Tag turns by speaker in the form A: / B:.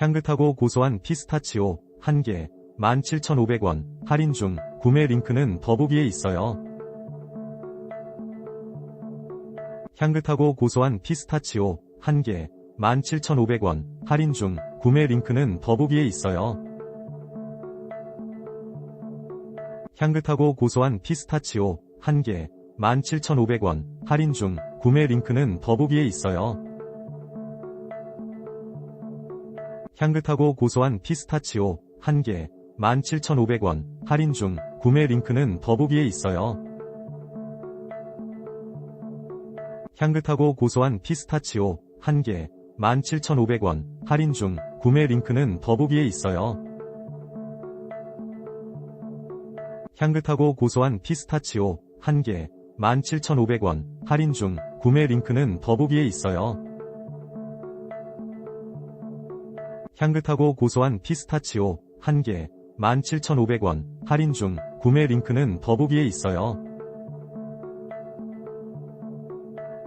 A: 향긋하고 고소한 피스타치오 1개 17,500원 할인 중 구매 링크는 더보기에 있어요. 향긋하고 고소한 피스타치오 1개 17,500원 할인 중 구매 링크는 더보기에 있어요. 향긋하고 고소한 피스타치오 1개 17,500원 할인 중 구매 링크는 더보기에 있어요. 향긋하고 고소한 피스타치오 1개 17,500원 할인 중 구매 링크는 더보기에 있어요. 향긋하고 고소한 피스타치오 1개 17,500원 할인 중 구매 링크는 더보기에 있어요. 향긋하고 고소한 피스타치오 1개 17,500원 할인 중 구매 링크는 더보기에 있어요. 향긋하고 고소한 피스타치오 1개 17,500원 할인 중 구매 링크는 더보기에 있어요.